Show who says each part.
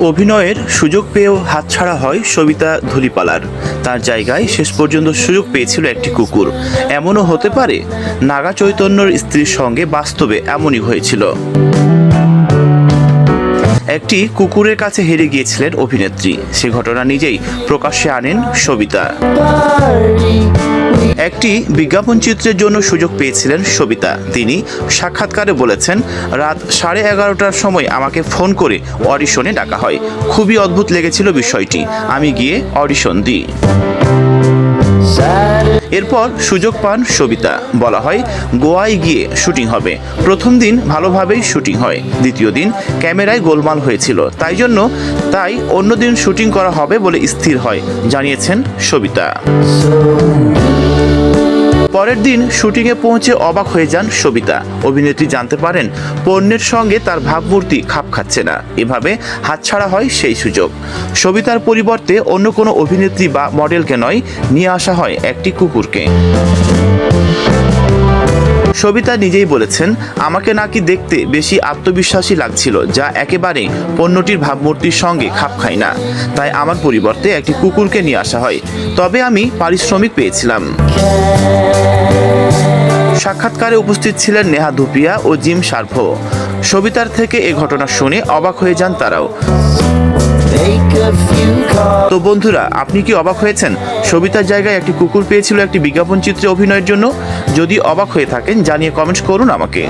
Speaker 1: অভিনয়ের সুযোগ পেয়েও হাতছাড়া হয় সবিতা ধুলিপালার। তার জায়গায় শেষ পর্যন্ত সুযোগ পেয়েছিল একটি কুকুর। এমনও হতে পারে, নাগা চৈতন্যর স্ত্রীর সঙ্গে বাস্তবে এমনই হয়েছিল। একটি কুকুরের কাছে হেরে গিয়েছিলেন অভিনেত্রী। সে ঘটনা নিজেই প্রকাশ্যে আনেন সবিতা। একটি বিজ্ঞাপন চিত্রের জন্য সুযোগ পেয়েছিলেন সবিতা। তিনি সাক্ষাৎকারে বলেছেন, রাত সাড়ে এগারোটার সময় আমাকে ফোন করে অডিশনে ডাকা হয়। খুবই অদ্ভুত লেগেছিল বিষয়টি। আমি গিয়ে অডিশন দিই। এরপর সুযোগ পান সবিতা। বলা হয়, গোয়ায় গিয়ে শুটিং হবে। প্রথম দিন ভালোভাবেই শুটিং হয়। দ্বিতীয় দিন ক্যামেরায় গোলমাল হয়েছিল। তাই জন্য, তাই অন্য দিন শুটিং করা হবে বলে স্থির হয়, জানিয়েছেন সবিতা। পরের দিন শুটিংয়ে পৌঁছে অবাক হয়ে যান সবিতা। অভিনেত্রী জানতে পারেন, পণ্যের সঙ্গে তার ভাবমূর্তি খাপ খাচ্ছে না। এভাবে হাতছাড়া হয় সেই সুযোগ। সবিতার পরিবর্তে অন্য কোনো অভিনেত্রী বা মডেলকে নয়, নিয়ে আসা হয় একটি কুকুরকে। সবিতা নিজেই বলেছেন, আমাকে নাকি দেখতে বেশি আত্মবিশ্বাসী লাগছিল, যা একেবারে পণ্যটির ভাবমূর্তির সঙ্গে খাপ খায় না। তাই আমার পরিবর্তে একটি কুকুরকে নিয়ে আসা হয়। তবে আমি পারিশ্রমিক পেয়েছিলাম। সাক্ষাৎকারে উপস্থিত ছিলেন নেহা ধুপিয়া ও জিম সার্ভো। সবিতার থেকে এ ঘটনা শুনে অবাক হয়ে যান তারাও। তো বন্ধুরা, আপনি কি অবাক হয়েছেন? সবিতার জায়গায় একটি কুকুর পেয়েছিল একটি বিজ্ঞাপন চিত্রে অভিনয়ের জন্য। যদি অবাক হয়ে থাকেন জানিয়ে কমেন্ট করুন আমাকে।